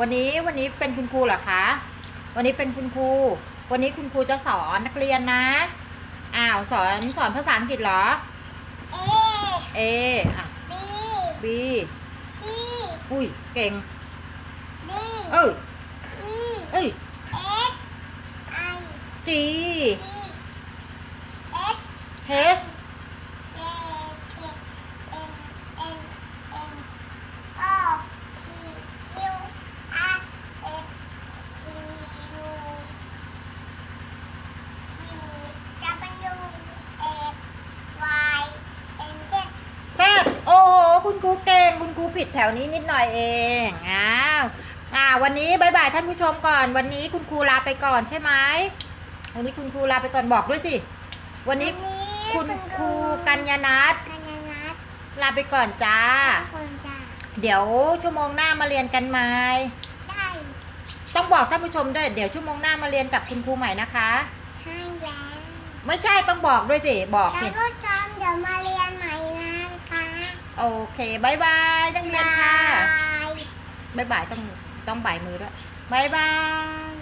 วันนี้วันนี้เป็นคุณครูเหรอคะ วันนี้เป็นคุณครู วันนี้คุณครูจะสอนนักเรียนนะ อ้าวสอนสอนภาษาอังกฤษเหรอ เอ A อะบี B ซีอุ้ยเก่งดีเอ้ยอีเอ้ยเอสไอ G จีเอส H คุณครูเก่งคุณครูผิดแถวนี้นิดหน่อยเองอ้าวอ่าวันนี้บายบายท่านผู้ชมก่อน วันนี้คุณครูลาไปก่อนใช่ไหมวันนี้คุณครูลาไปก่อนบอกด้วยสิ วันนี้คุณครูกัญญานัทกัญญานัทลาไปก่อนจ้า คนจ้าเดี๋ยวชั่วโมงหน้ามาเรียนกันไหมใช่ต้องบอกท่านผู้ชมด้วยเดี๋ยวชั่วโมงหน้ามาเรียนกับคุณครูใหม่นะคะ ใช่แล้วไม่ใช่ต้องบอกด้วยสิบอกแล้สิวก็จอมเดี๋ยวมาเรียนใหม่นะคะ โอเคบายบายนักเรียนค่ะบายบายบายต้องต้องบ่ายมือด้วยบายบาย